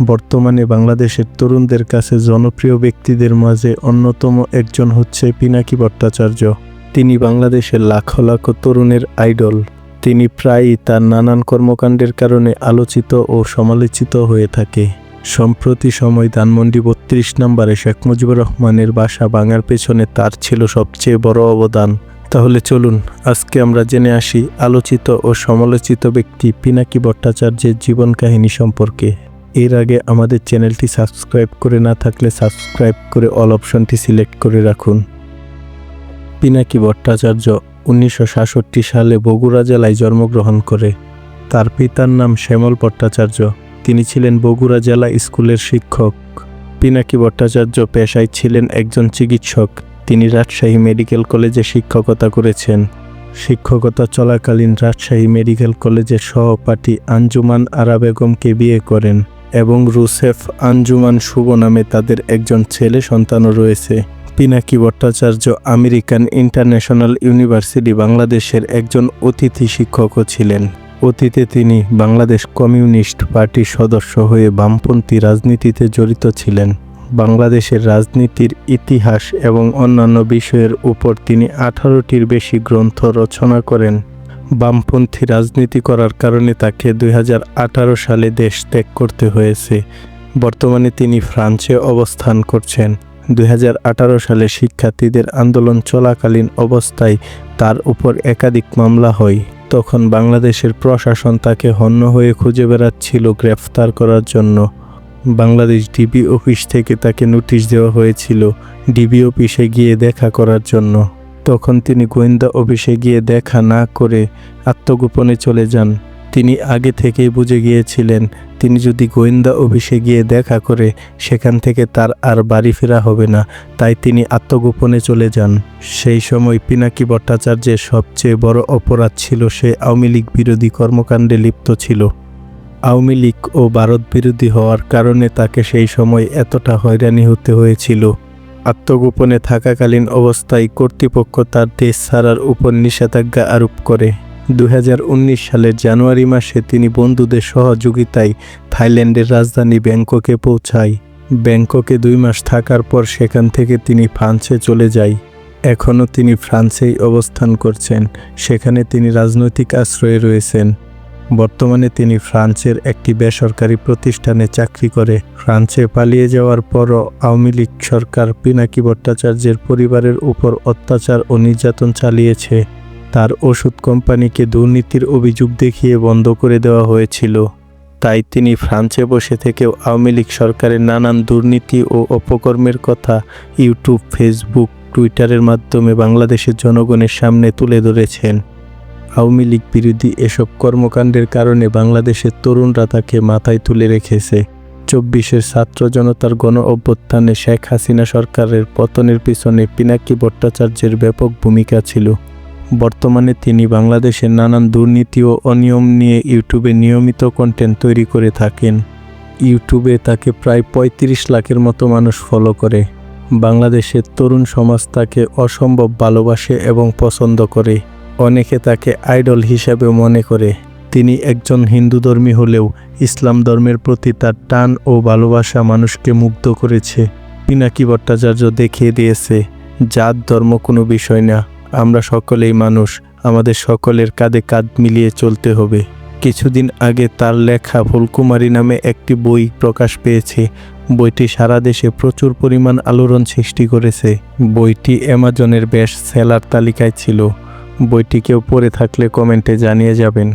বর্তমানে বাংলাদেশের তরুণদের কাছে জনপ্রিয় ব্যক্তিদের মাঝে অন্যতম একজন হচ্ছে পিনাকি ভট্টাচার্য। তিনি বাংলাদেশের লাখো লাখো তরুণের আইডল। তিনি প্রায়ই তার নানান কর্মকাণ্ডের কারণে আলোচিত ও সমালোচিত হয়ে থাকে। সম্প্রতি সময় ধানমন্ডি বত্রিশ নম্বরে শেখ মুজিবুর রহমানের বাসা ভাঙার পেছনে তার ছিল সবচেয়ে বড় অবদান। তাহলে চলুন, আজকে আমরা জেনে আসি আলোচিত ও সমালোচিত ব্যক্তি পিনাকি ভট্টাচার্যের জীবন কাহিনী সম্পর্কে। এর আগে আমাদের চ্যানেলটি সাবস্ক্রাইব করে না থাকলে সাবস্ক্রাইব করে অল অপশনটি সিলেক্ট করে রাখুন। পিনাকি ভট্টাচার্য উনিশশো সাতষট্টি সালে বগুড়া জেলায় জন্মগ্রহণ করে। তার পিতার নাম শ্যামল ভট্টাচার্য। তিনি ছিলেন বগুড়া জেলা স্কুলের শিক্ষক। পিনাকি ভট্টাচার্য পেশায় ছিলেন একজন চিকিৎসক। তিনি রাজশাহী মেডিকেল কলেজে শিক্ষকতা করেছেন। শিক্ষকতা চলাকালীন রাজশাহী মেডিকেল কলেজের সহপাঠী আঞ্জুমান আরা বেগমকে বিয়ে করেন। এবং রুসেফ আঞ্জুমান শুভ নামে তাদের একজন ছেলে সন্তানও রয়েছে। Pinaki Bhattacharya American International University বাংলাদেশের একজন অতিথি শিক্ষকও ছিলেন। অতীতে তিনি বাংলাদেশ কমিউনিস্ট পার্টির সদস্য হয়ে বামপন্থী রাজনীতিতে জড়িত ছিলেন। বাংলাদেশের রাজনীতির ইতিহাস এবং অন্যান্য বিষয়ের উপর তিনি আঠারোটির বেশি গ্রন্থ রচনা করেন। বামপন্থী রাজনীতি করার কারণে তাকে দুই হাজার আঠারো সালে দেশ ত্যাগ করতে হয়েছে। বর্তমানে তিনি ফ্রান্সে অবস্থান করছেন। দুই হাজার আঠারো সালে শিক্ষার্থীদের আন্দোলন চলাকালীন অবস্থায় তার উপর একাধিক মামলা হয়। তখন বাংলাদেশের প্রশাসন তাকে হন্য হয়ে খুঁজে বেড়াচ্ছিল গ্রেফতার করার জন্য। বাংলাদেশ ডিবি অফিস থেকে তাকে নোটিশ দেওয়া হয়েছিল, ডিবি অফিসে গিয়ে দেখা করার জন্য। তখন তিনি গোয়েন্দা অফিসে গিয়ে দেখা না করে আত্মগোপনে চলে যান। তিনি আগে থেকেই বুঝে গিয়েছিলেন, তিনি যদি গোয়েন্দা অফিসে গিয়ে দেখা করে, সেখান থেকে তার আর বাড়ি ফেরা হবে না, তাই তিনি আত্মগোপনে চলে যান। সেই সময় পিনাকি ভট্টাচার্যের সবচেয়ে বড় অপরাধ ছিল সে আওয়ামী লীগ বিরোধী কর্মকাণ্ডে লিপ্ত ছিল। আওয়ামী লীগ ও ভারত বিরোধী হওয়ার কারণে তাকে সেই সময় এতটা হয়রানি হতে হয়েছিল। আত্মগোপনে থাকাকালীন অবস্থায় কর্তৃপক্ষ তার দেশ ছাড়ার উপর নিষেধাজ্ঞা আরোপ করে। দু হাজার উনিশ সালের জানুয়ারি মাসে তিনি বন্ধুদের সহযোগিতায় থাইল্যান্ডের রাজধানী ব্যাংককে পৌঁছায়। ব্যাংককে দুই মাস থাকার পর সেখান থেকে তিনি ফ্রান্সে চলে যায়। এখনও তিনি ফ্রান্সেই অবস্থান করছেন। সেখানে তিনি রাজনৈতিক আশ্রয়ে রয়েছেন। বর্তমানে তিনি ফ্রান্সের একটি বেসরকারি প্রতিষ্ঠানে চাকরি করে। ফ্রান্সে পালিয়ে যাওয়ার পরও আওয়ামী লীগ সরকার পিনাকি ভট্টাচার্যের পরিবারের উপর অত্যাচার ও নির্যাতন চালিয়েছে। তার ওষুধ কোম্পানিকে দুর্নীতির অভিযোগ দেখিয়ে বন্ধ করে দেওয়া হয়েছিল। তাই তিনি ফ্রান্সে বসে থেকেও আওয়ামী লীগ সরকারের নানান দুর্নীতি ও অপকর্মের কথা ইউটিউব, ফেসবুক, টুইটারের মাধ্যমে বাংলাদেশের জনগণের সামনে তুলে ধরেছেন। আওয়ামী লীগ বিরোধী এসব কর্মকাণ্ডের কারণে বাংলাদেশের তরুণরা তাকে মাথায় তুলে রেখেছে। চব্বিশের ছাত্র জনতার গণ অভ্যুত্থানে শেখ হাসিনা সরকারের পতনের পিছনে পিনাকি ভট্টাচার্যের ব্যাপক ভূমিকা ছিল। বর্তমানে তিনি বাংলাদেশের নানান দুর্নীতি ও অনিয়ম নিয়ে ইউটিউবে নিয়মিত কন্টেন্ট তৈরি করে থাকেন। ইউটিউবে তাকে প্রায় পঁয়ত্রিশ লাখের মতো মানুষ ফলো করে। বাংলাদেশের তরুণ সমাজ তাকে অসম্ভব ভালোবাসে এবং পছন্দ করে। অনেকে তাকে আইডল হিসাবে মনে করে। তিনি একজন হিন্দু ধর্মী হলেও ইসলাম ধর্মের প্রতি তার টান ও ভালোবাসা মানুষকে মুগ্ধ করেছে। পিনাকি ভট্টাচার্য দেখিয়ে দিয়েছে, জাত ধর্ম কোনো বিষয় না। আমরা সকলেই মানুষ। আমাদের সকলের কাঁধে কাঁধ মিলিয়ে চলতে হবে। কিছুদিন আগে তার লেখা ফুলকুমারী নামে একটি বই প্রকাশ পেয়েছে। বইটি সারা দেশে প্রচুর পরিমাণ আলোড়ন সৃষ্টি করেছে। বইটি অ্যামাজনের বেস্ট সেলার তালিকায় ছিল। বইটি কেউ পড়ে থাকলে কমেন্টে জানিয়ে যাবেন।